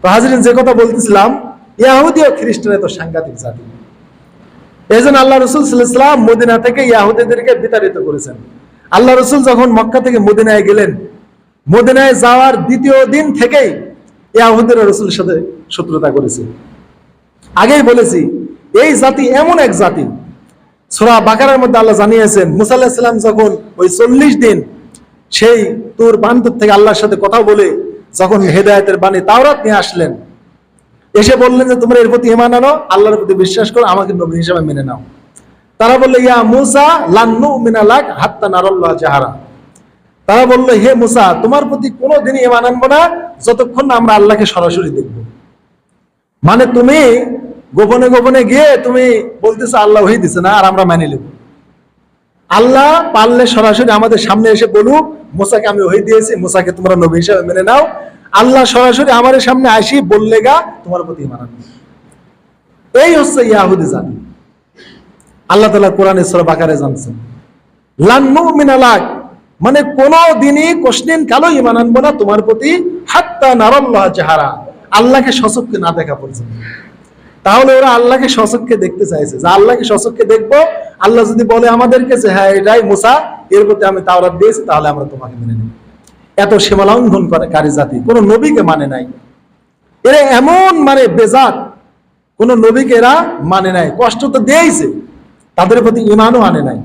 তো হাজিরিন, যে কথা বলতেছিলাম, ইয়াহুদি ও খ্রিস্টান তো সাংঘাতিক জাতি। এই জন্য আল্লাহ রসুল সাল্লাম মদিনা থেকে ইয়াহুদিদেরকে বিতাড়িত করেছেন। আল্লাহ রসুল যখন মক্কা থেকে মদিনায় গেলেন, মদিনায় যাওয়ার দ্বিতীয় দিন থেকেই ইয়াহুদিরা রসুলের সাথে শত্রুতা করেছে। আগেই বলেছি, এই জাতি এমন এক জাতি। সোরা বাকারের মধ্যে আল্লাহ জানিয়েছেন মুসাল্লাহ সাল্লাম যখন ওই চল্লিশ দিন সেই তোর বান্তর থেকে আল্লাহর সাথে কথা বলে যখন হেদায়তের বাণী তাওরাত নিয়ে আসলেন, এসে বললেন যে, তোমরা এর প্রতি ইমান আনো, আল্লাহর প্রতি বিশ্বাস করো, আমাকে নবী হিসাবে মেনে নাও। তারা বলল, ইয়া মুসা লান্নু মিনালাক হাত্তা নারল্লাহ জাহারা। তারা বলল, হে মুসা, তোমার প্রতি কোনো দিনই ইমান আনব না, যতক্ষণ না আমরা আল্লাহকে সরাসরি দেখব। মানে তুমি গোপনে গোপনে গিয়ে তুমি বলতেছো, আল্লাহ হয়ে দিছে না, আর আমরা মেনে নেব। আল্লাহ পারলে সরাসরি আমাদের সামনে এসে বলুক, মোসাকে আমি ওই দিয়েছি, মোসাকে তোমরা নবী হিসাবে মেনে নাও। আল্লাহ সরাসরি আমাদের সামনে আসি, বললে গা, তোমার প্রতি ইমান এই হচ্ছে ইয়াহুদি জাতি। আল্লাহ তালা কোরআনে সূরা বাকারে জানছেন লান্নু মিনালাক মানে কোন দিনই কোশ্চিন কালো ইমান আনব না তোমার প্রতি, হাত্তা নারাল্লাহ জাহারা আল্লাহকে সচককে না দেখা পর্যন্ত। তাহলে ওরা আল্লাহকে সচককে দেখতে চাইছে। যে আল্লাহকে সচককে দেখব, আল্লাহ যদি বলে আমাদেরকে যে হ্যাঁ এটাই মুসা, এর প্রতি আমি তাওরাত দিয়েছি, তাহলে আমরা তোমাকে মেনে নেব। এত সীমালঙ্ঘন করে কারি জাতি, কোন নবীকে মানে নাই। এরা এমন মানে বেজাত, কোন নবীকে এরা মানে নাই। কষ্ট তো দিয়েছে তাদের প্রতি ইমানও আনে নাই।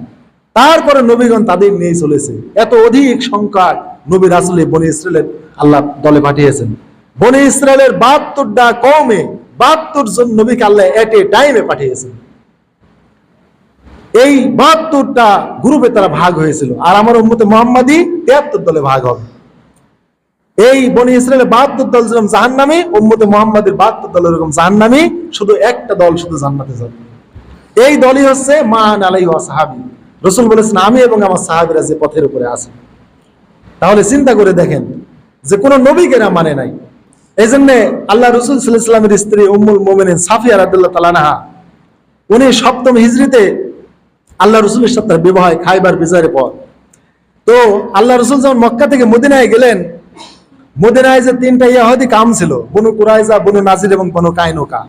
তারপরে নবীগণ তাদের নিয়ে চলেছে। এত অধিক সংখ্যার নবী রাসুল বনি ইসরায়েলের আল্লাহ দলে পাঠিয়েছেন। বনি ইসরায়েলের বাহাত্তরটা কমে বাহাত্তর জন নবীকে আল্লাহ এট এ টাইমে পাঠিয়েছেন। এই বাহাত্তরটা গ্রুপে তারা ভাগ হয়েছিল। আর আমার উম্মতে মোহাম্মদী তিয়াত্তর দলে ভাগ হবে। এই বনি ইসরায়েলের বাহাত্তর দল যেরকম জাহান্নামী, উম্মতে মোহাম্মদের বাহাত্তর দল এরকম জাহান্নামী, শুধু একটা দল শুধু জান্নাতে যাবে। এই দলই হচ্ছে মান আলাই সাহাবি। রসুল বলেছেন, আমি এবং আমার সাহাবিরা যে পথের উপরে আছে। তাহলে চিন্তা করে দেখেন যে কোনো নবীকে এরা মানে নাই। এই জন্য আল্লাহ রসুল সাল্লামের স্ত্রী উম্মুল মোমেনিন সাফিয়া রাদুল্লাহ তালানাহা উনি সপ্তম হিজড়িতে আল্লাহ রসুলের সাথে বিবাহ খাইবার বিজয়ের পর। তো আল্লাহ রসুল যখন মক্কা থেকে মদিনায় গেলেন, মদিনায় যে তিনটা ইয়াহুদি কাম ছিল, বনু কুরাইজা বনু নাজির এবং বনু কাইনুকা,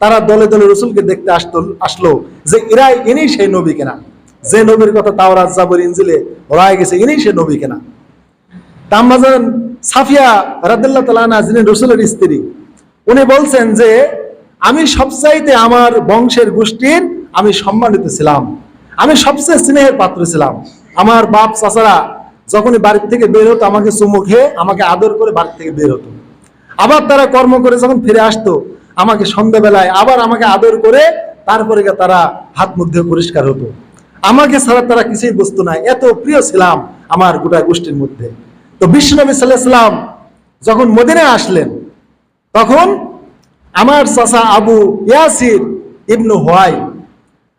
তারা দলে দলে রসুলকে দেখতে আসতো, আসলো যে ইরাই ইনি সেই নবী কেনা। যে নবীর কথা তাওরাত, জাবর, ইনজিলে রয়ে গেছে ইনি সেই নবী কেনা। তাম্মাজান সাফিয়া রাদুল্লাহ তালানা যিনি রসুলের স্ত্রী, উনি বলছেন যে, আমি সবচাইতে আমার বংশের গোষ্ঠীর আমি সম্মানিত ছিলাম। আমি সবচেয়ে স্নেহের পাত্র ছিলাম। আমার বাপ চাচারা যখনই বাড়ির থেকে বের হতো, আমাকে চুমু খেয়ে, আমাকে আদর করে বাড়ি থেকে বের হতো। আবার তারা কর্ম করে যখন ফিরে আসতো, আমাকে সন্ধ্যাবেলায় আবার আমাকে আদর করে, তারপরে তারা হাত মুখ পরিষ্কার হতো। আমাকে ছাড়া তারা কিছুই বুঝতো না। এত প্রিয় ছিলাম আমার গোটা গোষ্ঠীর মধ্যে। তো বিশ্বনবী সাল্লাম যখন মদিনায় আসলেন, তখন আমার চাচা আবু ইয়াসির ইবনু হোয়াই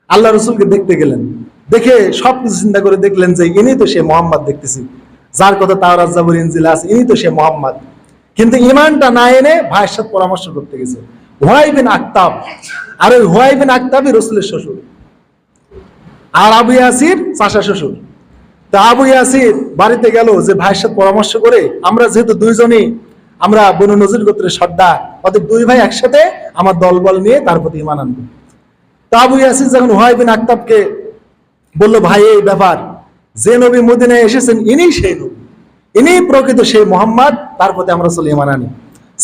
আল্লাহ রসুলকে দেখতে গেলেন। দেখে সব কিছু চিন্তা করে দেখলেন যে ইনি তো সে মোহাম্মদ দেখতেছি। যার কথা তাওরাজ জাবর, ইনজিল আছে, ইনি তো সে মোহাম্মদ। কিন্তু ইমানটা না এনে ভাইয়ের সাথে পরামর্শ করতে গেছে। হোয়াই বিন আক্তাব আর ওই হোয়াই বিন আক্তাবই রসুলের শ্বশুর। আর আবু ইয়াসির চাষা শ্বশুর। তা আবু ইয়াসির বাড়িতে গেল যে ভাইয়ের সাথে পরামর্শ করে, আমরা যেহেতু দুইজনই, আমরা বনু নজির গোত্রের সর্দার, অতএব দুই ভাই একসাথে আমার দলবল নিয়ে তার প্রতি ইমান আনব। তা আবু ইয়াসির যখন হোয়াই বিন আক্তাবকে বলল, ভাই, এই ব্যাপার, যে নবী মদিনায় এসেছেন ইনি সেই নবী। ইনি প্রকৃত সেই মোহাম্মদ, তার প্রতি আমরা চলে ইমান আনি।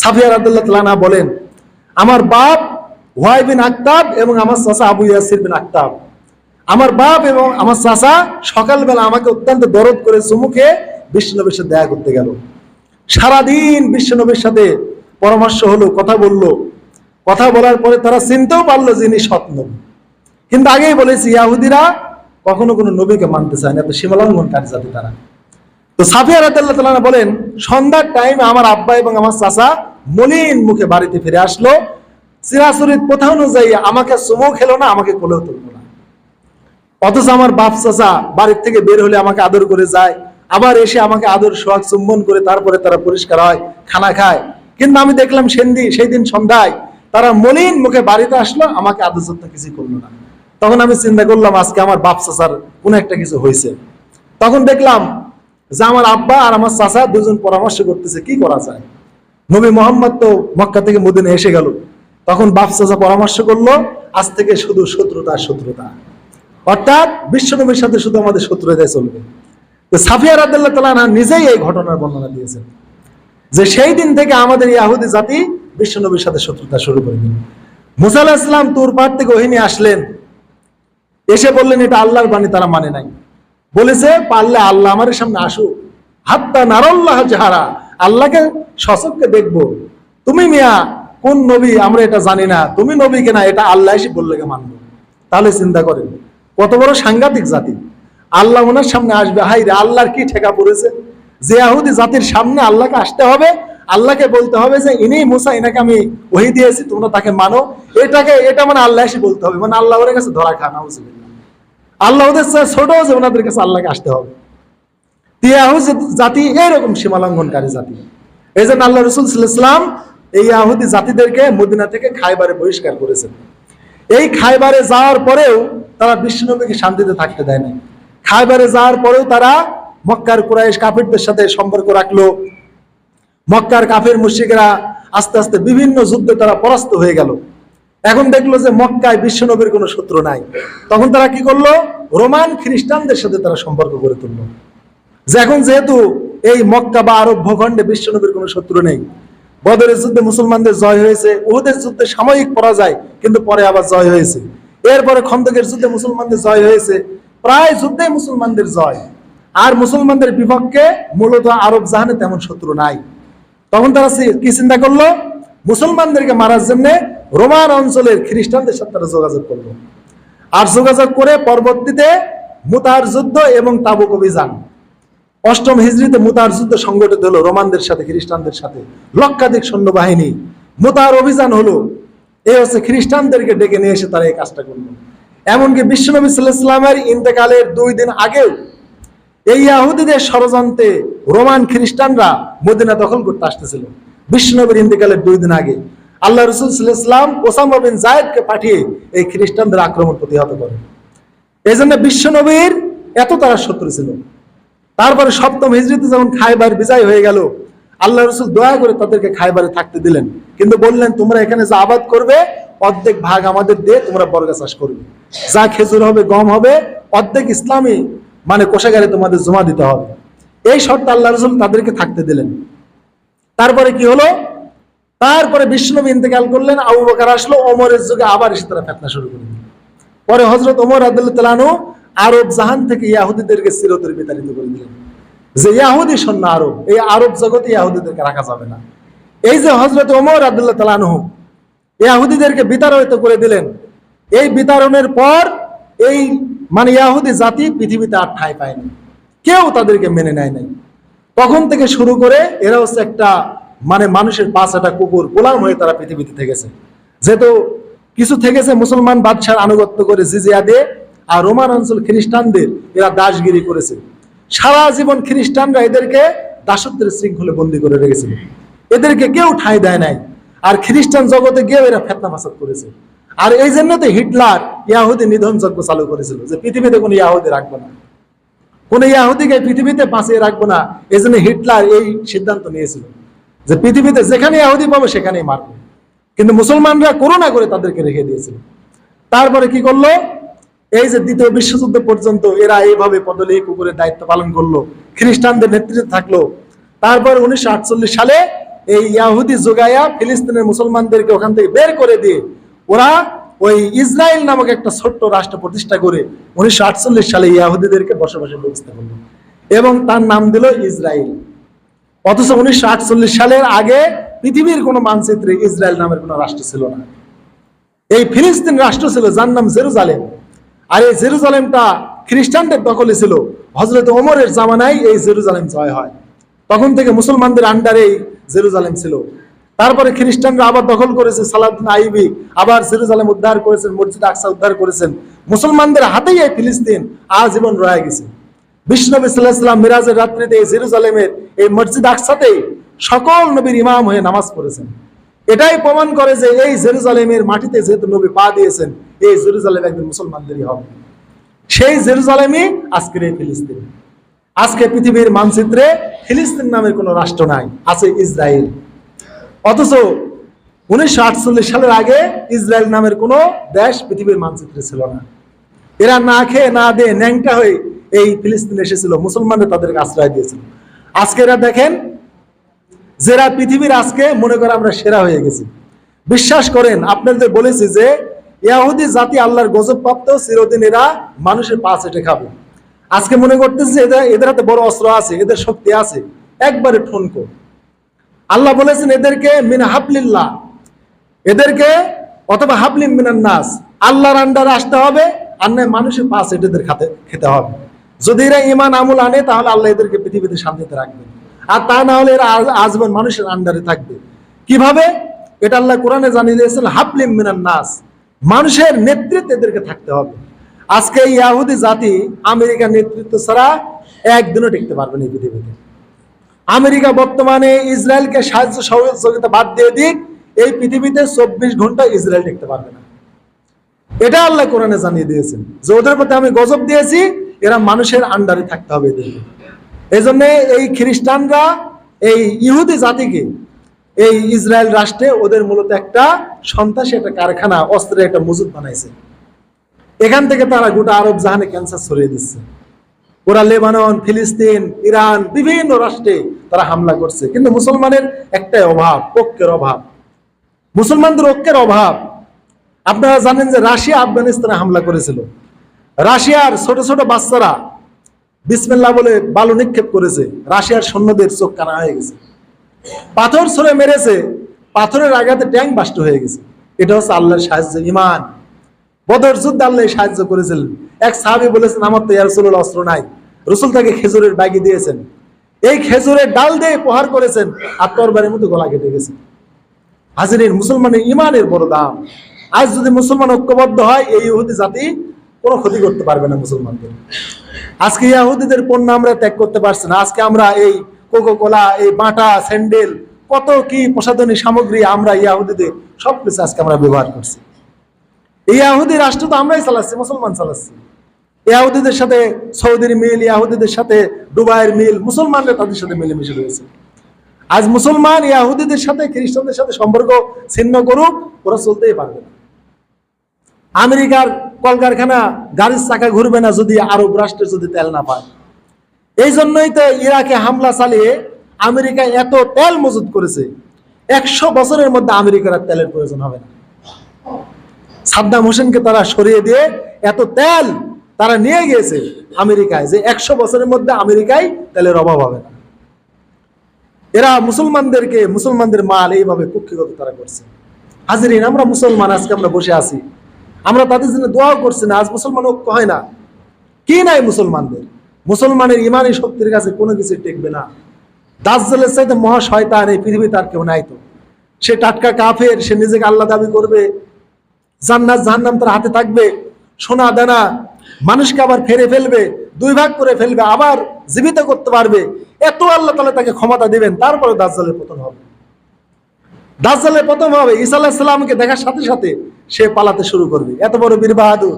সাফিয়া রাদুল্লাহ তালানা বলেন, আমার বাপ হোয়াই বিন আক্তাব এবং আমার চাচা আবু ইয়াসির বিন আক্তাব। আমার বাপ এবং আমার চাচা সকালবেলা আমাকে অত্যন্ত দরদ করে চুমুকে বিশ্বনবীর সাথে দেখা করতে গেল। সারাদিন বিশ্বনবীর সাথে পরামর্শ হলো, কথা বলল। কথা বলার পরে তারা চিনতেও পারল যিনি নবী। কিন্তু আগেই বলেছি, ইয়াহুদিরা কখনো কোনো নবীকে মানতে চায় না, এত সীমালঙ্ঘনকারী জাতি তারা। তো সাফিয়া রাতাল্লাহ তালা বলেন, সন্ধ্যার টাইমে আমার আব্বা এবং আমার চাচা মলিন মুখে বাড়িতে ফিরে আসলো। চিরাচরিত প্রথা অনুযায়ী আমাকে চুমো খেলো না, আমাকে কোলেও তুললো। অথচ আমার বাপ চাচা বাড়ির থেকে বের হলে আমাকে আদর করে যায়, আবার এসে আমাকে আদর, সোহাগ চুম্বন করে তারপরে তারা পরিষ্কার হয়, খানা খায়। কিন্তু আমি দেখলাম সেন্দি, সেই দিন সন্ধ্যায় তারা মলিন মুখে বাড়িতে আসলো, আমাকে আদর যত্ন কিছু করল না। তখন আমি চিন্তা করলাম, আজকে আমার বাপ চাচার কোনো একটা কিছু হয়েছে। তখন দেখলাম যে আমার আব্বা আর আমার চাচা দুজন পরামর্শ করতেছে, কি করা যায়? নবী মোহাম্মদ তো মক্কা থেকে মদিনে এসে গেল। তখন বাপ চাচা পরামর্শ করল, আজ থেকে শুধু শত্রুতা শত্রুতা। অর্থাৎ বিশ্বনবীর সাথে শুধু আমাদের শত্রুতায় চলবে। তো সাফিয়া রাদিল্লাহ তালা নিজেই এই ঘটনার বর্ণনা দিয়েছেন যে সেই দিন থেকে আমাদের ইয়াহুদি জাতি বিশ্বনবীর সাথে শত্রুতা শুরু করে দিল। মুসা আলাহ ইসলাম তোর পাহাড় থেকে ওহিনী আসলেন। এসে বললেন, এটা আল্লাহর বাণী, তারা মানে নাই। বলেছে, পারলে আল্লাহ আমার সামনে আসুক। হাত্তা নারল্লাহ যাহারা আল্লাহকে সচককে দেখব। তুমি মিয়া, কোন নবী? আমরা এটা জানি না। তুমি নবী কিনা এটা আল্লাহ এসে বললে মানবো। তাহলে চিন্তা করেন কত বড় সাংঘাতিক জাতি। আল্লাহ ওনার সামনে আসবে। হাই রে, আল্লাহর কি ঠেকা পড়েছে। যে আহুদি জাতির সামনে আল্লাহকে আসতে হবে, আল্লাহকে বলতে হবে যে ইনি মুসা এনাকে আমি ওহি দিয়েছি, তোমরা তাকে মানো। এটাকে, এটা মানে আল্লাহ এসে বলতে হবে। মানে আল্লাহ ওর কাছে ধরা খানা উচিত আল্লাহ ওদের ছোট যে ওনাদের কাছে আল্লাহকে আসতে হবে। তিয়াহু জাতি এরকম সীমালঙ্ঘনকারী জাতি। এই জন্য আল্লাহ রসুল ইসলাম এই আহুদি জাতিদেরকে মদিনা থেকে খাইবারে বহিষ্কার করেছেন। এই খাইবারে যাওয়ার পরেও তারা বিষ্ণুনবীকে শান্তিতে থাকতে দেয় না খাইবারে যাওয়ার পরেও তারা মক্কার কুরাইশ কাফিরদের সাথে সম্পর্ক রাখল। মক্কার কাফের মুশিকরা আস্তে আস্তে বিভিন্ন যুদ্ধে তারা পরাস্ত হয়ে গেল। এখন দেখল যে মক্কায় বিশ্বনবীর কোনো শত্রু নাই। তখন তারা কি করল? রোমান খ্রিস্টানদের সাথে তারা সম্পর্ক গড়ে তুললো। যে এখন যেহেতু এই মক্কা বা আরব ভূখণ্ডে বিশ্বনবীর কোনো শত্রু নেই, বদরের যুদ্ধে মুসলমানদের জয় হয়েছে ওদের যুদ্ধে সাময়িক পরাজয়, কিন্তু পরে আবার জয় হয়েছে। এরপরে খন্দকের যুদ্ধে মুসলমানদের জয় হয়েছে। প্রায় যুদ্ধে মুসলমানদের জয়। আর মুসলমানদের বিপক্ষে মূলত আরব জাহানে তেমন শত্রু নাই। তখন তারা কি চিন্তা করল? মুসলমানদেরকে মারার জন্য রোমান অঞ্চলের খ্রিস্টানদের সাথে তারা যোগাযোগ করল। আর যোগাযোগ করে পরবর্তীতে মুতার যুদ্ধ এবং তাবুক অভিযান। অষ্টম হিজড়িতে মুতার যুদ্ধ সংগঠিত হলো রোমানদের সাথে, খ্রিস্টানদের সাথে। লক্ষাধিক সৈন্যবাহিনী। মুতার অভিযান হলো এই হচ্ছে খ্রিস্টানদেরকে ডেকে নিয়ে এসে তারা এই কাজটা করল। এমনকি বিশ্বনবী সাল্লাহ ইসলামের ইন্তেকালের দুই দিন আগেও এই ইয়াহুদিদের ষড়যন্ত্রে রোমান খ্রিস্টানরা মদিনা দখল করতে আসতেছিল। বিষ্ণুনবীর ইন্তেকালের দুই দিন আগে আল্লাহ রসুল ইসলাম ওসামা বিন জায়েদকে পাঠিয়ে এই খ্রিস্টানদের আক্রমণ প্রতিহত করে এই জন্য বিশ্বনবীর এত তারা শত্রু ছিল। তারপরে সপ্তম হিজড়িতে যখন খাইবার বিজয় হয়ে গেল, আল্লাহ রসুল দয়া করে তাদেরকে খাইবারে থাকতে দিলেন। কিন্তু বললেন, তোমরা এখানে যা আবাদ করবে, অর্ধেক ভাগ আমাদের দিয়ে তোমরা বর্গা চাষ করবে। যা খেজুর হবে, গম হবে, অর্ধেক ইসলামী মানে কোষাগারে তোমাদের জমা দিতে হবে। এই শর্ত আল্লাহ রসুল তাদেরকে থাকতে দিলেন। তারপরে কি হলো? তারপরে বিষ্ণুনবী ইন্তেকাল করলেন, আবু বকর আসলো, ওমরের যুগে আবার এসে তারা ফেতনা শুরু করে পরে হজরত ওমর আব্দুল্লাহ তালানু আরব জাহান থেকে ইয়াহুদিদেরকে চিরতরে বিতাড়িত করে দিলেন। যে ইয়াহুদি সৈন্য আরব, এই আরব জগতে ইয়াহুদিদেরকে রাখা যাবে না। এই যে হজরত ওমর আব্দুল্লাহ তালানু ইয়াহুদিদেরকে বিতাড়িত করে দিলেন। এই বিতাড়নের পর এই মানে ইয়াহুদি জাতি পৃথিবীতে আর ঠাঁই পায়নি কেউ তাদেরকে মেনে নেয় নাই। তখন থেকে শুরু করে এরা হচ্ছে একটা মানে মানুষের পাঁচ একটা কুকুর, গোলাম হয়ে তারা পৃথিবীতে থেকেছে। যেহেতু কিছু থেকেছে মুসলমান বাদশার আনুগত্য করে জিজিয়া দিয়ে, আর রোমান অঞ্চল খ্রিস্টানদের এরা দাসগিরি করেছে। সারা জীবন খ্রিস্টানরা এদেরকে দাসত্বের শৃঙ্খলে বন্দি করে রেখেছিল। এদেরকে কেউ ঠাঁই দেয় নাই। আর খ্রিস্টান জগতে গিয়েও এরা ফেতনা ফাসাদ করেছে। আর এই জন্য তো হিটলার ইয়াহুদি নিধন যজ্ঞ চালু করেছিল, যে পৃথিবীতে কোনো ইয়াহুদি রাখব না। কোন ইয়াহুদিকে পৃথিবীতে বাঁচিয়ে রাখব না এই জন্য হিটলার এই সিদ্ধান্ত নিয়েছিল, যে পৃথিবীতে যেখানে ইয়াহুদি পাবো সেখানেই মারবে। কিন্তু মুসলমানরা করোনা করে তাদেরকে রেখে দিয়েছিল। তারপরে কি করল? এই যে দ্বিতীয় বিশ্বযুদ্ধ পর্যন্ত এরা এইভাবে পদলে কুকুরের দায়িত্ব পালন করল, খ্রিস্টানদের নেতৃত্বে থাকল। তারপর উনিশশো আটচল্লিশ সালে এই ইয়াহুদি যোগায়া ফিলিস্তিনের মুসলমানদেরকে ওখান থেকে বের করে দিয়ে ওরা ওই ইসরায়েল নামক একটা ছোট্ট রাষ্ট্র প্রতিষ্ঠা করে উনিশশো আটচল্লিশ সালে ইয়াহুদিদেরকে বসবাসের ব্যবস্থা করল। এবং তার নাম দিল ইসরায়েল অথচ উনিশশো আটচল্লিশ সালের আগে পৃথিবীর কোনো মানচিত্রে ইসরায়েল নামের কোনো রাষ্ট্র ছিল না। এই ফিলিস্তিন রাষ্ট্র ছিল, যার নাম জেরুজালেম। আর এই জেরুজালেমটা খ্রিস্টানদের দখলে ছিল। হজরত ওমরের জামানায় এই জেরুজালেম জয় হয়। তখন থেকে মুসলমানদের আন্ডারে জেরুজালেম ছিল। তারপরে খ্রিস্টানরা আবার দখল করেছে সালাদিন আইবি, আবার জেরুজালেম উদ্ধার করেছেন, মসজিদ আকসা উদ্ধার করেছেন। মুসলমানদের হাতেই এই ফিলিস্তিন আজীবন রয়ে গেছে। বিষ্ণবী সাল্লাহাম মিরাজের রাত্রিতে এই জেরুজালেমের এই মসজিদ আকসাতেই সকল নবীর ইমাম হয়ে নামাজ পড়েছেন। এটাই প্রমাণ করে যে এই জেরুজালেমের মাটিতে যেহেতু নবী পা দিয়েছেন, এই জেরুজালেম একদিন মুসলমানদেরই হবে। সেই জেরুজালেমই আজকের এই ফিলিস্তিন। আজকে পৃথিবীর মানচিত্রে ফিলিস্তিন নামের কোনো রাষ্ট্র নাই, আছে ইসরায়েল। অথচ উনিশশো আটচল্লিশ সালের আগে ইসরায়েল নামের কোনো দেশ পৃথিবীর মানচিত্রে ছিল না। এরা না খেয়ে, না দিয়ে ন্যাংটা হয়ে এই ফিলিস্তিন এসেছিল, মুসলমানরা তাদেরকে আশ্রয় দিয়েছিল। আজকে এরা দেখেন, যারা পৃথিবীর আজকে, মনে করে আমরা সেরা হয়ে গেছি। বিশ্বাস করেন, আপনাদের বলেছি যে, ইয়াহুদি জাতি আল্লাহর গজব প্রাপ্ত চিরদিন এরা মানুষের পা চেটে খাবে। আজকে মনে করতেছে যে এদের হাতে বড় অস্ত্র আছে, এদের শক্তি আছে। একবারে ঠনকো আল্লাহ বলেছেন, এদেরকে মিন হাবলিল্লাহ, এদেরকে অথবা হাবলিম মিনান নাস, আল্লাহর আন্ডারে আসতে হবে, আর নয় মানুষের পাশ এদের খাতে খেতে হবে। যদি এরা ইমান আমল আনে, তাহলে আল্লাহ এদেরকে পৃথিবীতে শান্তিতে রাখবে আর তা না হলে এরা আজীবন মানুষের আন্ডারে থাকবে। কীভাবে? এটা আল্লাহ কোরআনে জানিয়ে দিয়েছেন হাবলিম মিনান নাস, মানুষের নেতৃত্বে এদেরকে থাকতে হবে। আজকে ইয়াহুদি জাতি আমেরিকার নেতৃত্ব ছাড়া একদিনও টিকতে পারবে না এই পৃথিবীতে। আমেরিকা বর্তমানে ইসরায়েলকে সাহায্য সহযোগিতা বাদ দিয়ে দিক, এই পৃথিবীতে চব্বিশ ঘণ্টা ইসরায়েল টিকতে পারবে না। এটা আল্লাহ কোরআনে জানিয়ে দিয়েছেন। যে ওদের প্রতি আমি গজব দিয়েছি, এরা মানুষের আন্ডারে থাকতে হবে এদেরকে এই জন্য এই খ্রিস্টানরা, এই ইহুদি জাতিকে, এই ইসরায়েল রাষ্ট্রে ওদের মূলত একটা সন্ত্রাসী, একটা কারখানা, অস্ত্রের একটা মজুদ বানাইছে। এখান থেকে তারা গোটা আরব জাহানে ক্যান্সার ছড়িয়ে দিচ্ছে। ওরা লেবানন, ফিলিস্তিন, ইরান, বিভিন্ন রাষ্ট্রে তারা হামলা করছে। কিন্তু মুসলমানের একটাই অভাব, ঐক্যের অভাব। মুসলমানদের ঐক্যের অভাব, আপনারা জানেন যে রাশিয়া আফগানিস্তানে হামলা করেছিল। রাশিয়ার ছোট ছোট বাচ্চারা বিসমেল্লা বলে বালু নিক্ষেপ করেছে। রাশিয়ার সৈন্যদের চোখ কানা হয়ে গেছে। পাথর ছড়ে মেরেছে, পাথরের আঘাতে ট্যাঙ্ক বাষ্ট হয়ে গেছে। এটা হচ্ছে আল্লাহর সাহায্য ইমান বদর যুদ্ধে আল্লাহ সাহায্য করেছিলেন। এক সাহাবি বলেছেন, আমার তো ইয়ারসুলের অস্ত্র নাই। রসুল তাকে খেজুরের বাগি দিয়েছেন। এই খেজুরের ডাল দিয়ে প্রহার করেছেন আর তরবারের মতো গলা কেটে গেছে। হাজিরের মুসলমানের ইমানের বড় দাম। আজ যদি মুসলমান ঐক্যবদ্ধ হয়, এই ইহুদি জাতি কোনো ক্ষতি করতে পারবে না মুসলমানদের। আজকে ইয়াহুদিদের পণ্য আমরা ত্যাগ করতে পারছি না। আজকে আমরা এই কোকো কোলা এই বাটা, স্যান্ডেল, কত কি প্রসাধনী সামগ্রী আমরা ইয়াহুদিদের সব কিছু আজকে আমরা ব্যবহার করছি। এই ইয়াহুদি রাষ্ট্র তো আমরাই চালাচ্ছি, মুসলমান চালাচ্ছি। ইয়াহুদিদের সাথে সৌদির মিল, ইয়াহুদিদের সাথে দুবাইয়ের মিল, মুসলমানরা তাদের সাথে মিলেমিশে রয়েছে। আজ মুসলমান ইয়াহুদিদের সাথে, খ্রিস্টানদের সাথে সম্পর্ক ছিন্ন করুক, ওরা চলতেই পারবে না। আমেরিকার কলকারখানা গাড়ির চাকা ঘুরবে না যদি আরব রাষ্ট্রে যদি তেল না পায়। এই জন্যই তো ইরাকে হামলা চালিয়ে আমেরিকা এত তেল মজুত করেছে। একশো বছরের মধ্যে আমেরিকার তেলের প্রয়োজন হবে না। সাদ্দাম হোসেনকে তারা সরিয়ে দিয়ে এত তেল তারা নিয়ে গিয়েছে আমেরিকায় যে একশো বছরের মধ্যে আমেরিকায় তেলের অভাব হবে না। এরা মুসলমানদেরকে, মুসলমানদের মাল এইভাবে কুক্ষিগত তারা করছে। হাজিরিন, আমরা মুসলমান, আজকে আমরা বসে আছি। আমরা তাদের জন্য দোয়াও করছি না, আজ মুসলমান ঐক্য হয় না। কি নাই মুসলমানদের? মুসলমানের ইমানি শক্তির কাছে কোনো কিছু টেকবে না। দাজ্জালের চাইতে মহা শয়তান এই পৃথিবীতে তার কেউ নাই তো। সে টাটকা কাফের, সে নিজেকে আল্লাহ দাবি করবে। জান্নাত জাহান্নাম তার হাতে থাকবে, সোনা দানা। মানুষকে আবার ফেরে ফেলবে, দুই ভাগ করে ফেলবে, আবার জীবিত করতে পারবে। এত আল্লাহ তালা তাকে ক্ষমতা দিবেন, তারপরে দাজ্জালের পতন হবে। দাজ্জালের পতন হবে সাল্লামকে দেখার সাথে সাথে সে পালাতে শুরু করবে। এত বড় বীর বাহাদুর,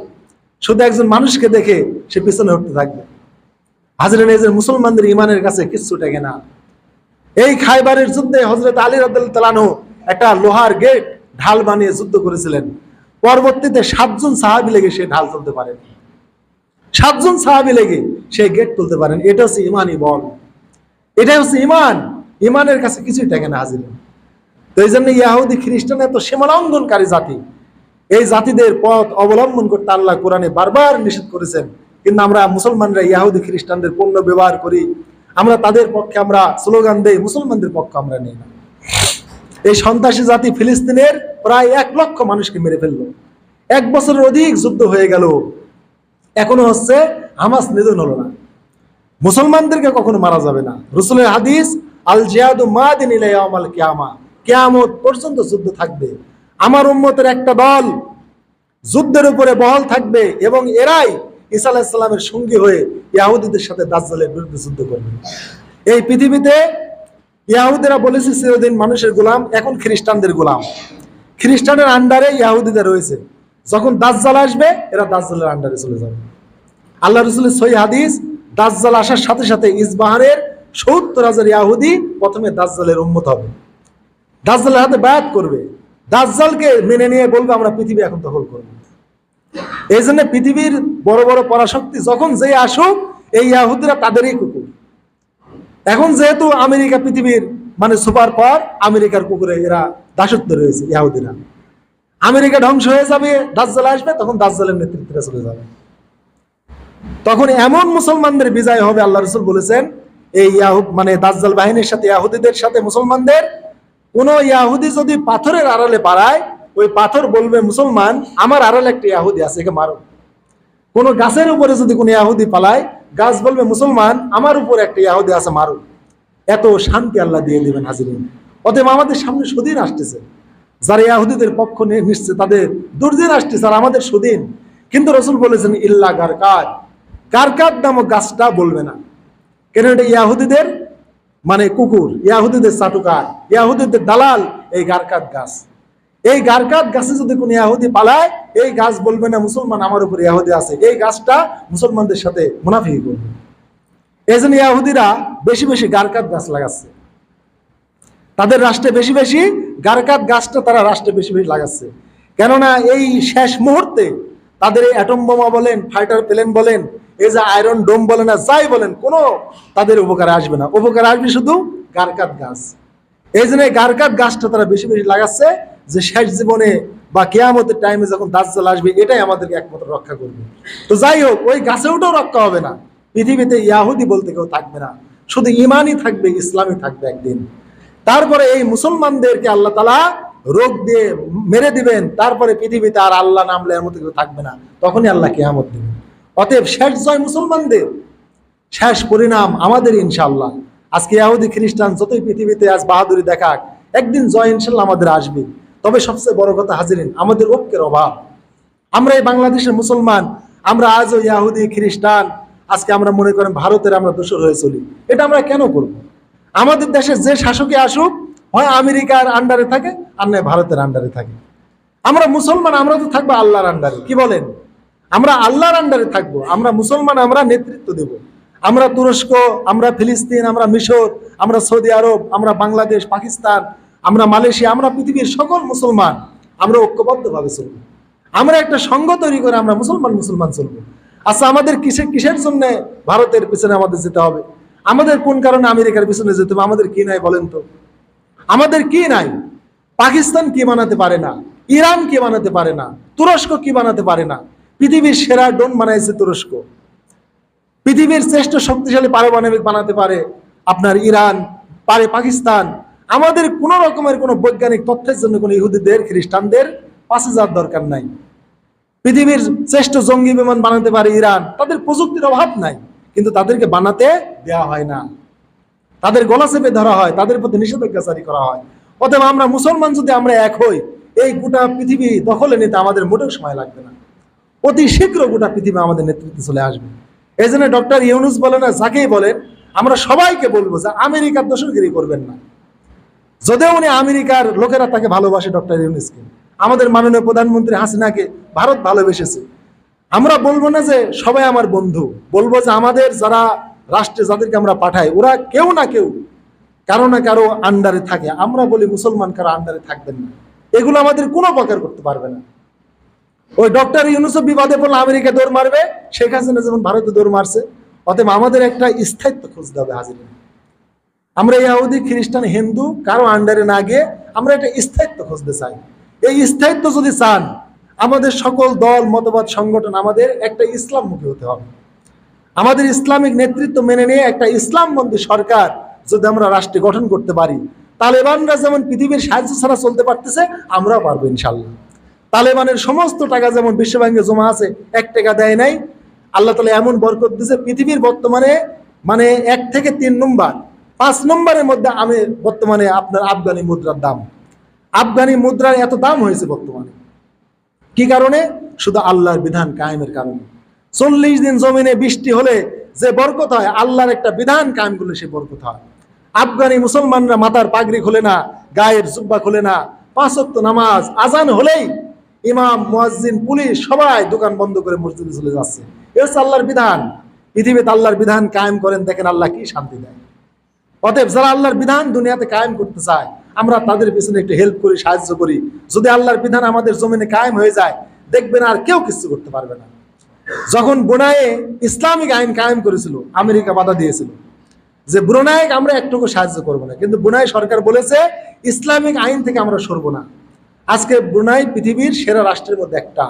শুধু একজন মানুষকে দেখে সে পিছনে উঠতে থাকবে। হাজরেন, এই যে মুসলমানদের ইমানের কাছে কিচ্ছু টেকে না। এই খাইবারের যুদ্ধে হজরত আলী রাদু একটা লোহার গেট, ঢাল বানিয়ে যুদ্ধ করেছিলেন। পরবর্তীতে সাতজন সাহাবি লেগে সে ঢাল তুলতে পারেন সাতজন সাহাবি লেগে সে গেট তুলতে পারেন। এটা হচ্ছে ইমানই বল। এটাই হচ্ছে ইমান। ইমানের কাছে কিছুই টেকে না হাজির। তো এই জন্য ইয়াহুদি খ্রিস্টান এত সীমালঙ্ঘনকারী জাতি। এই জাতিদের পথ অবলম্বন করতে আল্লাহ কোরআনে বারবার নিষেধ করেছেন। কিন্তু আমরা মুসলমানরা ইয়াহুদি খ্রিস্টানদের পণ্য ব্যবহার করি। আমরা তাদের পক্ষে আমরা স্লোগান দেই, মুসলমানদের পক্ষে আমরা নেই না। এই সন্ত্রাসী জাতি ফিলিস্তিনের প্রায় এক লক্ষ মানুষকে মেরে ফেলল। এক বছরের অধিক যুদ্ধ হয়ে গেল। এখনও হচ্ছে হামাস নিধন হলো না। মুসলমানদেরকে কখনো মারা যাবে না। রসুলের হাদিস, আল জিয়াদু মাদিন ইলাইয়ামাল কিয়ামা। কিয়ামত পর্যন্ত যুদ্ধ থাকবে। আমার উম্মতের একটা দল যুদ্ধের উপরে বহল থাকবে এবং এরাই ঈসা আলাহিসাল্লামের সঙ্গী হয়ে ইয়াহুদিদের সাথে দাজ্জালের বিরুদ্ধে যুদ্ধ করবে। এই পৃথিবীতে ইয়াহুদিরা বলেছে, চিরদিন মানুষের গোলাম, এখন খ্রিস্টানদের গোলাম। খ্রিস্টানের আন্ডারে ইয়াহুদিদের রয়েছে। যখন দাজ্জাল আসবে, এরা দাজ্জালের আন্ডারে চলে যাবে। আল্লাহ রসুলের সই হাদিস, দাজ্জাল আসার সাথে সাথে ইসবাহানের সত্তর হাজার ইয়াহুদি প্রথমে দাজ্জালের উন্মত হবে। দাজ্জালের হাতে বায়াত করবে। দাজ্জালকে মেনে নিয়ে বলবে, আমরা পৃথিবী এখন দখল করব। এই জন্য পৃথিবীর বড় বড় পরাশক্তি যখন যে আসুক, এই ইয়াহুদিরা তাদেরই কুকুর। এখন যেহেতু আমেরিকা পৃথিবীর মানে সুপার পাওয়ার, আমেরিকার কুকুরে এরা দাসত্ব রয়েছে, ইয়াহুদিরা। আমেরিকা ধ্বংস হয়ে যাবে, দাজ্জাল আসবে, তখন দাজ্জালের নেতৃত্বে চলে যাবে। তখন এমন মুসলমানদের বিজয় হবে, আল্লাহ রসুল বলেছেন, এই ইয়াহুদ মানে দাজ্জাল বাহিনীর সাথে, ইয়াহুদিদের সাথে মুসলমানদের, কোন ইয়াহুদি যদি পাথরের আড়ালে পাড়ায়, ওই পাথর বলবে, মুসলমান, আমার আড়ালে একটা ইয়াহুদি আছে, একে মারো। কোন গাছের উপরে যদি কোনো ইয়াহুদি পালায় গাছ বলবে, মুসলমান, আমার উপর একটা ইয়াহুদি আছে মারো এত শান্তি আল্লাহ দিয়ে দেবেন হাজিরিন। অতএব আমাদের সামনে সুদিন আসতেছে। যারা ইয়াহুদিদের পক্ষ নিয়ে নিচ্ছে তাদের দুর্দিন আসতেছে আর আমাদের সুদিন। কিন্তু রসুল বলেছেন, ইল্লা গারকাত গারকাত নামক গাছটা বলবে না। কেন এটা ইয়াহুদিদের? মানে কুকুর। ইয়াহুদিদের চাটুকার। ইয়াহুদিদের দালাল এই গারকাত গাছ। এই গারকাত গাছে যদি কোনো ইয়াহুদি পালায়, এই গাছ বলবে না মুসলমান আমার উপর ইয়াহুদি আছে। এই গাছটা মুসলমানদের সাথে মুনাফি করবে। এই জন্য ইয়াহুদিরা বেশি বেশি গারকাত গাছ লাগাচ্ছে। তাদের রাষ্ট্রে বেশি বেশি গারকাত গাছটা তারা রাষ্ট্রে বেশি বেশি লাগাচ্ছে। কেননা এই শেষ মুহূর্তে তাদের এই অ্যাটম বোমা বলেন ফাইটার প্লেন বলেন, এই যে আয়রন ডোম বলেন আর যাই বলেন, কোনো তাদের উপকারে আসবে না। উপকারে আসবে শুধু গারকাত গাছ। এই জন্য গারকাত গাছটা তারা বেশি বেশি লাগাচ্ছে। যে শেষ জীবনে বা কেয়ামতের টাইমে যখন দাজ্জাল আসবে, এটাই আমাদেরকে একমাত্র রক্ষা করবে। তো যাই হোক, ওই গাছেওটাও রক্ষা হবে না। পৃথিবীতে ইয়াহুদি বলতে কেউ থাকবে না। শুধু ইমানই থাকবে, ইসলামই থাকবে একদিন। তারপরে এই মুসলমানদেরকে আল্লাহ তালা রোগ দিয়ে মেরে দিবেন। তারপরে পৃথিবীতে আর আল্লাহ নামলে এর মতো কেউ থাকবে না। তখনই আল্লাহ কেয়ামত দিবেন। অতএব শেষ জয় মুসলমানদের। শেষ পরিণাম আমাদের ইনশাল্লাহ আজকে ইয়াহুদি খ্রিস্টান যতই পৃথিবীতে আজ বাহাদুরি দেখাক, একদিন জয় ইনশাল্লাহ আমাদের আসবে। তবে সবচেয়ে বড় কথা হাজিরিন, আমাদের ঐক্যের অভাব। আমরা এই বাংলাদেশের মুসলমান, আমরা আজও ইয়াহুদি, খ্রিস্টান, আজকে আমরা মনে করেন ভারতের আমরা দোষর হয়ে চলি। এটা আমরা কেন করব? আমাদের দেশে যে শাসকে আসুক, হয় আমেরিকার আন্ডারে থাকে, আর নয় ভারতের আন্ডারে থাকে। আমরা মুসলমান, আমরা তো থাকব আল্লাহর আন্ডারে কি বলেন? আমরা আল্লাহর আন্ডারে থাকব, আমরা মুসলমান, আমরা নেতৃত্ব দেব। আমরা তুরস্ক, আমরা ফিলিস্তিন, আমরা মিশর, আমরা সৌদি আরব, আমরা বাংলাদেশ, পাকিস্তান আমরা মালয়েশিয়া, আমরা পৃথিবীর সকল মুসলমান, আমরা ঐক্যবদ্ধভাবে চলবো। আমরা একটা সংঘ তৈরি করে আমরা মুসলমান মুসলমান চলবো। আচ্ছা আমাদের কিসের কিসের জন্য ভারতের পিছনে আমাদের যেতে হবে? আমাদের কোন কারণে আমেরিকার পিছনে যেতে হবে? আমাদের কি নাই বলেন তো? আমাদের কি নাই? পাকিস্তান কি বানাতে পারে না? ইরান কি বানাতে পারে না? তুরস্ক কি বানাতে পারে না? পৃথিবীর সেরা ডোন বানাইছে তুরস্ক। পৃথিবীর শ্রেষ্ঠ শক্তিশালী পারমাণবিক বানাতে পারে আপনার ইরান, পারে পাকিস্তান আমাদের কোন রকমের কোনো বৈজ্ঞানিক তথ্যের জন্য কোনো ইহুদিদের, খ্রিস্টানদের পাশে যাওয়ার দরকার নাই। পৃথিবীর শ্রেষ্ঠ জঙ্গি বিমান বানাতে পারে ইরান, তাদের প্রযুক্তির অভাব নাই, কিন্তু তাদেরকে বানাতে দেওয়া হয় না। তাদের গলা চেপে ধরা হয়, তাদের প্রতি নিষেধাজ্ঞা জারি করা হয়। অতএব আমরা মুসলমান যদি আমরা এক হই, এই গোটা পৃথিবী দখলে নিতে আমাদের মোটেও সময় লাগবে না। অতি শীঘ্র গোটা পৃথিবী আমাদের নেতৃত্বে চলে আসবে। এই জন্য ডক্টর ইউনুস বলেন আর যাকেই বলেন, আমরা সবাইকে বলব যে আমেরিকার দোষরগিরি করবেন না। যদিও উনি আমেরিকার লোকেরা তাকে ভালোবাসে ডক্টর ইউনুসকে। আমাদের মাননীয় প্রধানমন্ত্রী হাসিনাকে ভারত ভালোবেসেছে। আমরা বলব না যে সবাই আমার বন্ধু, বলব যে আমাদের যারা রাষ্ট্রে যাদেরকে আমরা পাঠাই, ওরা কেউ না কেউ কারও না কারও আন্ডারে থাকে। আমরা বলি মুসলমান কারও আন্ডারে থাকবেন না। এগুলো আমাদের কোনো প্রকার করতে পারবে না। ওই ডক্টর ইউনুসফ বিবাদে পড়লে আমেরিকা দৌড় মারবে, শেখ হাসিনা যেমন ভারতে দৌড় মারছে, অতএব আমাদের একটা স্থায়িত্ব খুঁজতে হবে হাজির আমরা ইয়াহুদি, খ্রিস্টান, হিন্দু কারও আন্ডারে না গিয়ে আমরা একটা স্থায়িত্ব খুঁজতে চাই। এই স্থায়িত্ব যদি চান, আমাদের সকল দল, মতবাদ, সংগঠন আমাদের একটা ইসলামমুখী হতে হবে। আমাদের ইসলামিক নেতৃত্ব মেনে নিয়ে একটা ইসলামবন্দী সরকার যদি আমরা রাষ্ট্রে গঠন করতে পারি, তালেবানরা যেমন পৃথিবীর সাহায্য ছাড়া চলতে পারতেছে, আমরাও পারব ইনশাল্লাহ তালেবানের সমস্ত টাকা যেমন বিশ্বব্যাংকে জমা আছে, এক টাকা দেয় নাই, আল্লাহ তালা এমন বরকত দিয়েছে, পৃথিবীর বর্তমানে মানে এক থেকে তিন নম্বর পাঁচ নম্বরের মধ্যে আমি বর্তমানে আপনার আফগানি মুদ্রার দাম। আফগানি মুদ্রার এত দাম হয়েছে বর্তমানে। কি কারণে? শুধু আল্লাহর বিধান কায়েমের কারণে। চল্লিশ দিন জমিনে বৃষ্টি হলে যে বরকত হয়, আল্লাহর একটা বিধান কায়েম করলে সে বরকত হয়। আফগানি মুসলমানরা মাথার পাগড়ি খোলে না, গায়ের জুব্বা খোলে না। পাঁচত্ব নামাজ, আজান হলেই ইমাম, মুয়াজ্জিন, পুলিশ সবাই দোকান বন্ধ করে মসজিদে চলে যাচ্ছে। এ হচ্ছে আল্লাহর বিধান। পৃথিবীতে আল্লাহর বিধান কায়েম করেন, দেখেন আল্লাহ কি শান্তি দেয়। অতএব যারা আল্লাহর বিধান দুনিয়াতে কায়েম করতে চায়, আমরা তাদের পিছনে একটু হেল্প করি, সাহায্য করি। যদি আল্লাহর বিধান আমাদের জমিনে কায়েম হয়ে যায়, দেখবেন আর কেউ কিছু করতে পারবে না। যখন বুনায়ে ইসলামিক আইন কায়েম করেছিল, আমেরিকা বাধা দিয়েছিল, যে ব্রুনাইক আমরা একটুকু সাহায্য করব না। কিন্তু ব্রুনাই সরকার বলেছে, ইসলামিক আইন থেকে আমরা সরব না। আজকে ব্রুনাই পৃথিবীর সেরা রাষ্ট্রের মধ্যে একটা।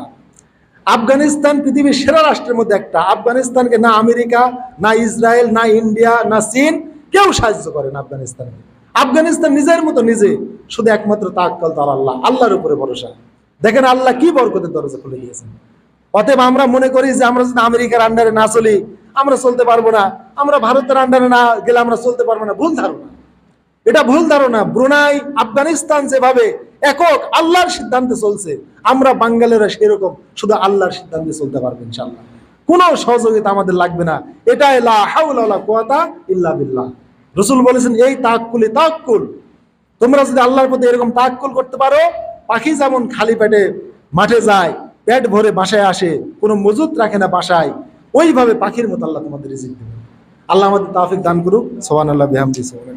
আফগানিস্তান পৃথিবীর সেরা রাষ্ট্রের মধ্যে একটা। আফগানিস্তানকে না আমেরিকা, না ইসরায়েল, না ইন্ডিয়া, না চীন কেউ সাহায্য করে না আফগানিস্তানকে আফগানিস্তান নিজের মতো নিজে শুধু একমাত্র তাক্কাল তার আল্লাহ, আল্লাহর উপরে ভরসা। দেখেন আল্লাহ কি বরকতের দরজা খুলে দিয়েছেন। অতএব আমরা মনে করি যে আমরা যদি আমেরিকার আন্ডারে না চলি, আমরা চলতে পারব না। আমরা ভারতের আন্ডারে না গেলে আমরা চলতে পারব না। ভুল ধারণা। এটা ভুল ধারণা। ব্রুনাই, আফগানিস্তান যেভাবে একক আল্লাহর সিদ্ধান্তে চলছে, আমরা বাঙ্গালেরা সেরকম শুধু আল্লাহর সিদ্ধান্তে চলতে পারব ইনশাল্লাহ কোনো সহযোগিতা আমাদের লাগবে না। এটা লা হাওলা ওয়ালা কুওয়াতা ইল্লা বিল্লাহ। রসুল বলেছেন, এই তাকুলি তাকুল তোমরা যদি আল্লাহর প্রতি এরকম তাকুল করতে পারো, পাখি যেমন খালি পেটে মাঠে যায়, পেট ভরে বাসায় আসে, কোনো মজুত রাখে না বাসায়, ওইভাবে পাখির মতো আল্লাহ তোমাদের রিজিক দেবে আল্লাহ আমাদের তাফিক দান করুক। সোহান আল্লাহ বেহামদি সোহান